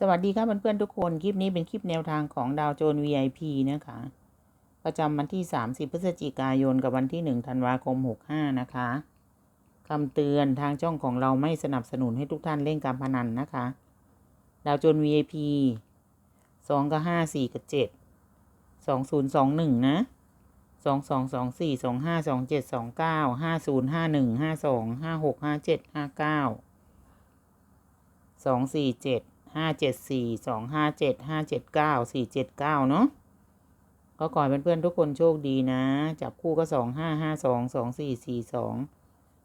สวัสดีครับเพื่อนๆทุกคน คลิปนี้เป็นคลิปแนวทางของดาวโจน VIP นะคะ ประจำวันที่ 30 พฤศจิกายน กับวันที่ 1 ธันวาคม 65 นะคะคำเตือนทางช่องของเราไม่สนับสนุนให้ทุกท่านเล่นการพนันนะคะ ดาวโจน VIP 2 กับ 5 4 กับ 7 2021 นะ 2224 25 27 29 50 51 52 56 57 59สองสี่เจ็ด ห้าเจ็ดสี่สองห้าเจ็ดห้าเจ็ดเก้าสี่เจ็ดเก้าเนาะก็ขอให้เพื่อนๆทุกคนโชคดีนะ จับคู่ก็สองห้าห้าสองสองสี่สี่สอง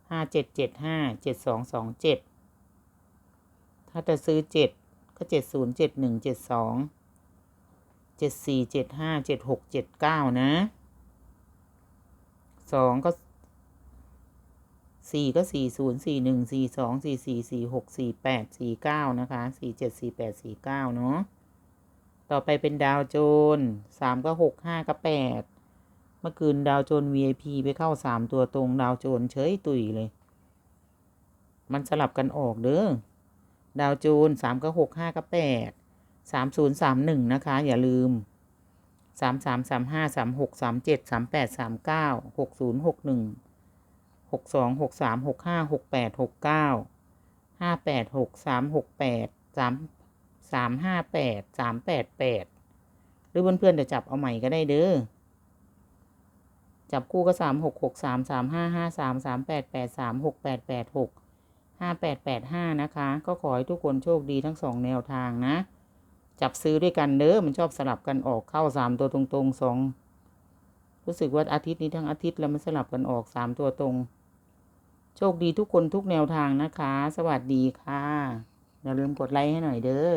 ห้าเจ็ดเจ็ดห้าเจ็ดสองสองเจ็ดถ้าจะซื้อเจ็ดก็เจ็ดศูนย์เจ็ดหนึ่งเจ็ดสองเจ็ดสี่เจ็ดห้าเจ็ดหกเจ็ดเก้านะสองก็ สี่ก็สี่ศูนย์สี่หนึ่งสี่สองสี่สี่สี่หกสี่แปดสี่เก้านะคะสี่เจ็ดสี่แปดสี่เก้าเนาะต่อไปเป็นดาวโจนสามก็หกห้าก็แปดเมื่อคืนดาวโจน VIP ไปเข้าสามตัวตรงดาวโจนเฉยตุยเลย มันสลับกันออกเด้อดาวโจนสามก็หกห้าก็แปดสามศูนย์สามหนึ่งนะคะ อย่าลืมสามสามสามห้าสามหกสามเจ็ดสามแปดสามเก้าหกศูนย์หกหนึ่ง หกสองหกสามหกห้าหกแปดหกเก้าห้าแปดหกสามหกแปดสามสามห้าแปดสามแปดแปดหรือเพื่อนๆจะจับเอาใหม่ก็ได้เด้อจับคู่ก็สามหกหกสามสามห้าห้าสามสามแปดแปดสามหกแปดแปดหกห้าแปดแปดห้านะคะ ก็ขอให้ทุกคนโชคดีทั้งสองแนวทางนะ จับซื้อด้วยกันเด้อมันชอบสลับกันออกเข้าสามตัวตรงๆสองรู้สึกว่าอาทิตย์นี้ทั้งอาทิตย์แล้วมันสลับกันออกสามตัวตรง โชคดีทุกคนทุกแนวทางนะคะ สวัสดีค่ะ อย่าลืมกดไลค์ให้หน่อยเด้อ